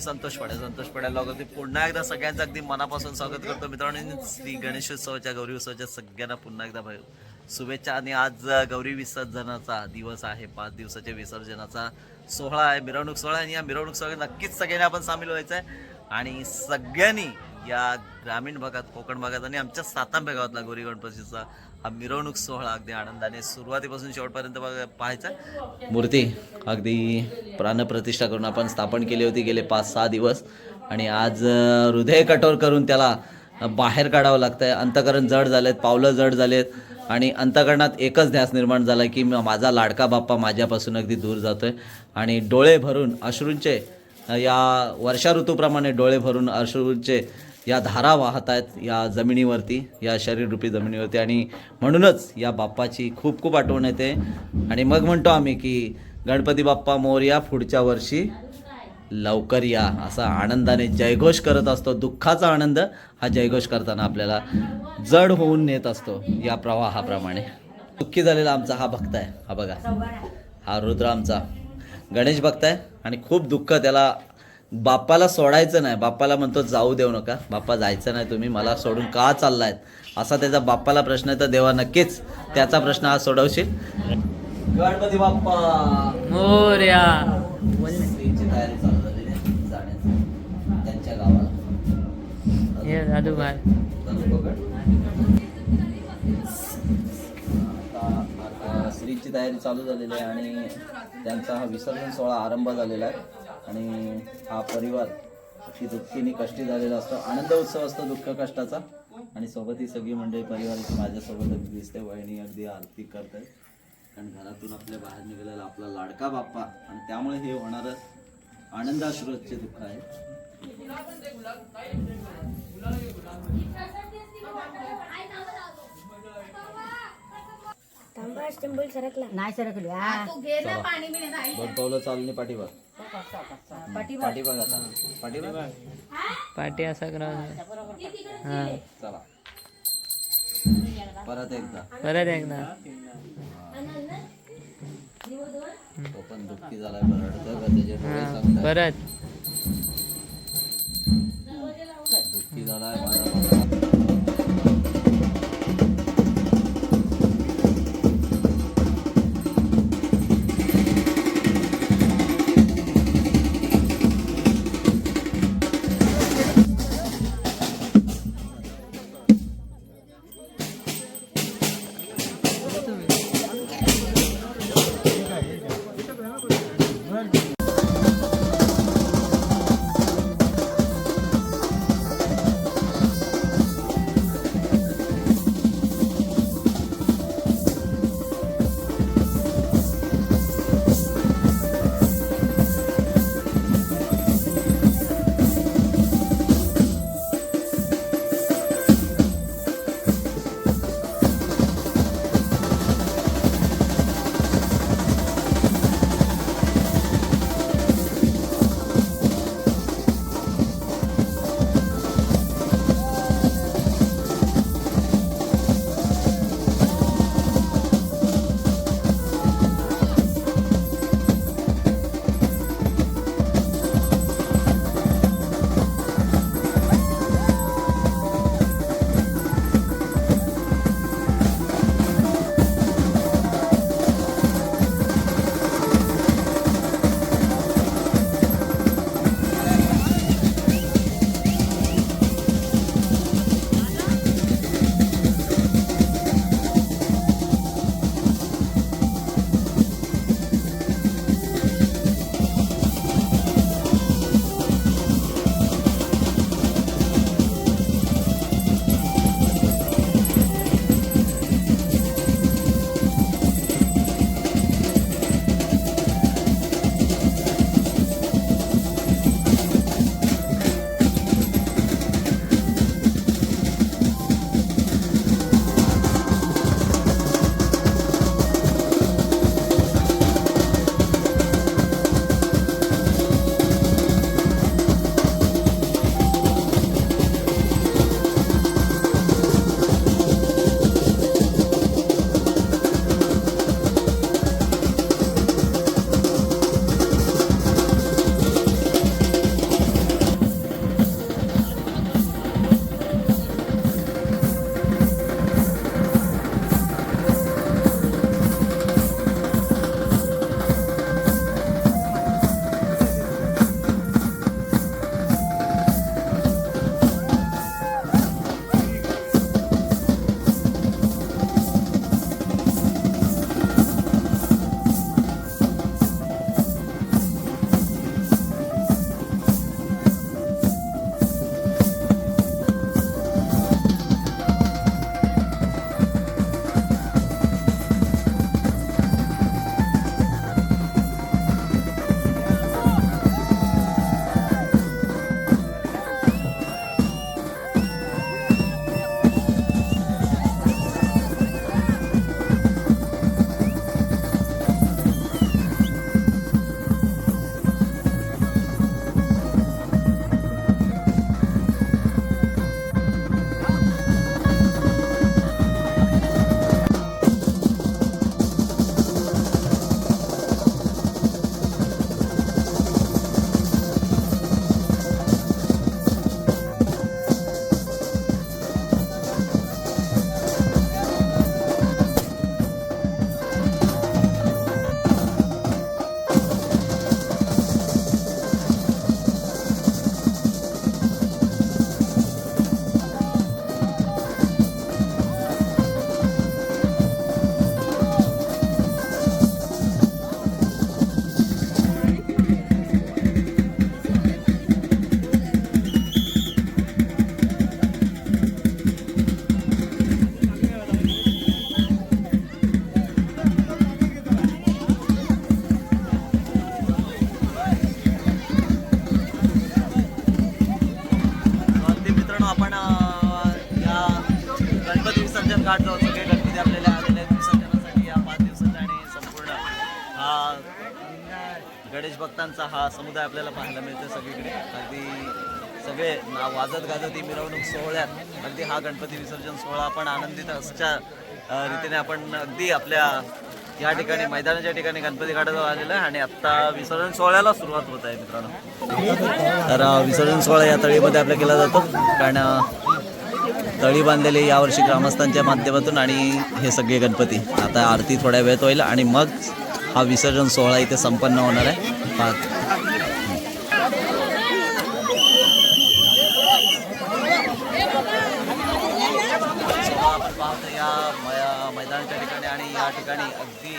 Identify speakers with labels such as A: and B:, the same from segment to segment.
A: मी संतोष पडे. संतोष पड्याला अगदी पुन्हा एकदा सगळ्यांचं अगदी मनापासून स्वागत करतो. मित्रांनो श्री गणेशोत्सवाच्या गौरी उत्सवाच्या सगळ्यांना पुन्हा एकदा भाई शुभेच्छा. आणि आज गौरी विसर्जनाचा दिवस आहे. पाच दिवसाच्या विसर्जनाचा सोहळा आहे. मिरवणूक सोहळा आणि या मिरवणूक सोहळ्यात नक्कीच सगळ्यांनी आपण सामील व्हायचं आहे. आणि सगळ्यांनी या ग्रामीण भागात कोकण भागात आणि आमच्या सातांबे गावातला गौरी गणपतीचा हा मिरवणूक सोहळा अगदी आनंदाने सुरुवातीपासून शेवटपर्यंत बघा- पाहायचा. मूर्ती अगदी प्राणप्रतिष्ठा करून आपण स्थापन केली होती गेले पाच सहा दिवस. आणि आज हृदय कठोर करून त्याला बाहेर काढावं लागतं आहे अंतकरण जड झालेत पावलं जड झालेत. आणि अंतकरणात एकच ध्यास निर्माण झाला की माझा लाडका बाप्पा माझ्यापासून अगदी दूर जातो आहे आणि डोळे भरून अश्रूंचे या वर्षा ऋतूप्रमाणे डोळे भरून अश्रूंचे या धारा वाहत आहेत या जमिनीवरती या शरीररूपी जमिनीवरती. आणि म्हणूनच या बाप्पाची खूप खूप आठवण येते. आणि मग म्हणतो आम्ही की गणपती बाप्पा मोरया पुढच्या वर्षी लवकर या. असा आनंदाने जयघोष करत असतो. दुःखाचा आनंद हा जयघोष करताना आपल्याला जड होऊन नेत असतो. या प्रवाहाप्रमाणे. दुःखी झालेला आमचा हा भक्त आहे. हा बघा. हा रुद्र आमचा. गणेश भक्त आहे. आणि खूप दुःख त्याला बाप्पाला सोडायचं नाही. बाप्पाला म्हणतो जाऊ देऊ नका. बाप्पा जायचं नाही तुम्ही. मला सोडून का चाललायत? असा त्याचा बाप्पाला प्रश्न आहे. तर देवा नक्कीच त्याचा प्रश्न आज सोडवशील. गणपती बाप्पा.
B: मोर्या.
A: तयारी चालू झालेली आहे. जाण्याची. त्यांच्या गावाला. स्त्रीची तयारी चालू झालेली आहे आणि त्यांचा हा विसर्जन सोहळा आरंभ झालेला आहे. आणि हा परिवार अगदी दुःखीने कष्टी झालेला असतो. आनंद उत्सव असतो दुःख कष्टाचा. आणि सोबत ही सगळी मंडळी परिवाराची माझ्यासोबत अगदी दिसते. वहिनी अगदी आरती करतात आणि घरातून आपल्या बाहेर निघालेला आपला लाडका बाप्पा. आणि त्यामुळे हे होणारं आनंदाश्रूचे दुःख आहे.
C: नाही सरकली हा.
A: पावलं चालणे पाठीवर. आता
B: पाठी असा करा हा.
A: चला. परत एकदा.
B: परत एकदा.
A: तो पण दुःखी झालाय त्याचे डोळे.
B: परत.
A: दुःखी झालाय गणेश भक्तांचा हा समुदाय आपल्याला पाहायला मिळतो सगळीकडे. अगदी सगळे ना वाजत गाजत ही मिरवणूक सोहळ्यात अगदी हा गणपती विसर्जन सोहळा आपण आनंदित असच्या रीतीने आपण अगदी आपल्या या ठिकाणी मैदानाच्या ठिकाणी गणपती घाटाजवळ आलेला आहे आणि आत्ता विसर्जन सोहळ्याला सुरुवात होत आहे मित्रांनो. तर विसर्जन सोहळा या तळीमध्ये आपल्या केला जातो. कारण तळी बांधलेली यावर्षी ग्रामस्थांच्या माध्यमातून आणि हे सगळे गणपती. आता आरती थोड्या वेळेत होईल आणि मग हा विसर्जन सोहळा इथे संपन्न होणार आहे पाच या मैदानाच्या ठिकाणी आणि या ठिकाणी अगदी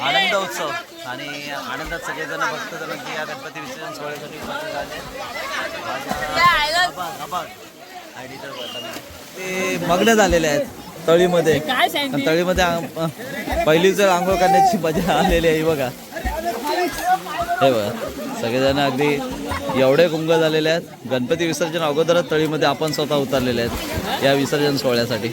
A: आनंद उत्सव आणि आनंदात सगळेजण भक्तजण की या गणपती विसर्जन सोहळ्यासाठी उपस्थित झाले ते मग्न झालेले आहेत तळीमध्ये. आणि तळीमध्ये पहिलीच वेळ आंघोळ करण्याची मजा आलेली आहे बघा. हे बघा सगळेजण अगदी एवढे गुंग झालेले आहेत. गणपती विसर्जन अगोदरच तळीमध्ये आपण स्वतः उतरलेले आहेत. या विसर्जन सोहळ्यासाठी.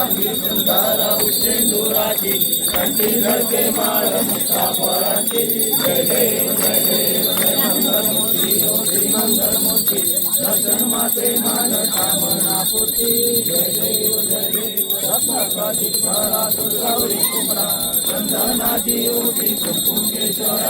A: आम्ही
B: तुकारा उशेंदुराची कंठी झडके माळ सापराची जय जय देव जय मंगलमूर्ती दर्शन माते मान कामना पूर्ती जय जय देव रत्नाकाची फळा कुमरा चंदनाची उभी कुंकेश्वरा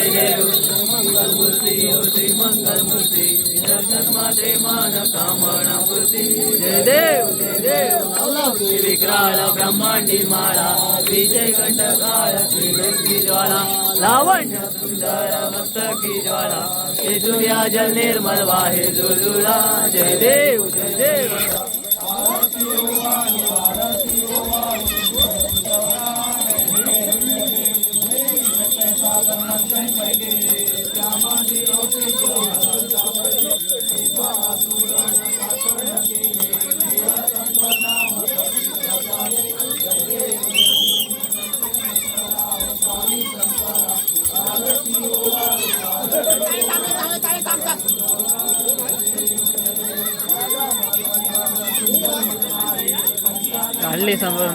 A: सगळी तयारी
B: विक्राळ ब्रह्मांडी माळा विजय कंठकाळ श्री ज्वाला लावण्य सुंदर मस्तकी ज्वाला. येजुया जल निर्मल वाहे जुजुला जय देव. काढली समोर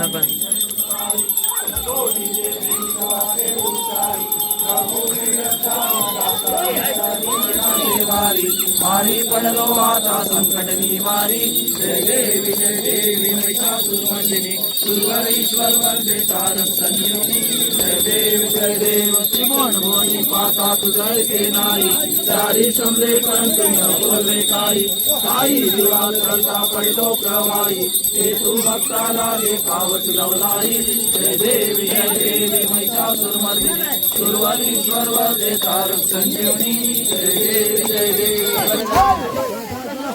B: वारी
D: मारी पडलो आता संकट निवारी जय देवी जय देवी महिषासुरमर्दिनी सुरवर ईश्वर वंदे तारक संजीवनी जय देव जय देव त्रिभुवन भोनी पाता तुझे नाही चारी समरे परंतु न बोलवे काही काही दिवाल करता पडलो प्रवाही हे तू भक्ताला रे पावत लवलाई जय देवी जय देवी महिषासुरमर्दिनी सुरवर ईश्वर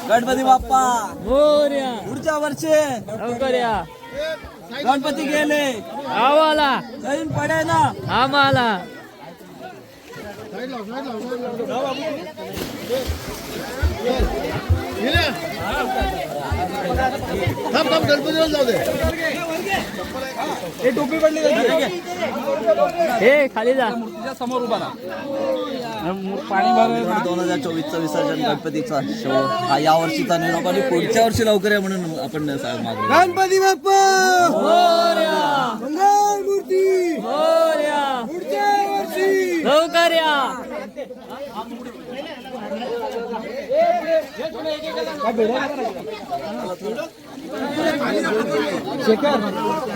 A: गणपती बाप्पा
B: मोर्या
A: पुढच्या वर्षी
B: लवकर या.
A: गणपती गेले.
B: आवाला
A: नवीन पडे ना
B: आम्हाला. हे खाली जा
A: दोन हजार चोवीसचा विसर्जन गणपतीचा शो हा या वर्षीचा नाही नको आणि पुढच्या वर्षी लवकर आहे म्हणून आपण
D: गणपती बाप्पा मंगल मूर्ती
B: लवकर या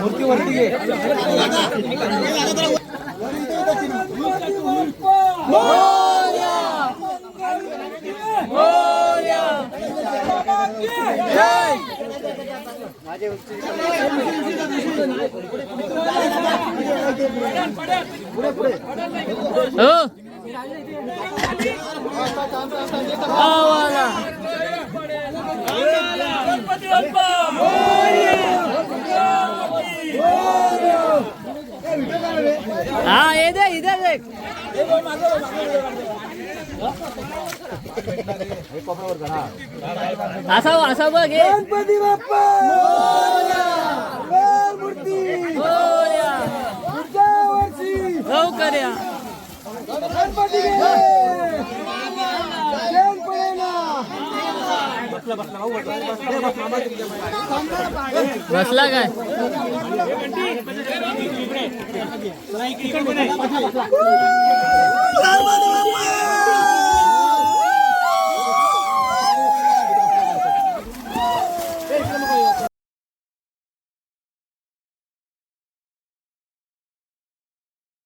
D: मूर्ती वरती घे
B: हो. हा ये दे इधर देख असा असा बघ हे
D: गणपती बाप्पा! मूर्ती. पुढच्या वर्षी
B: लवकर या
D: गणपती गे गणपतीला
B: बसला काय?
D: बाप्पा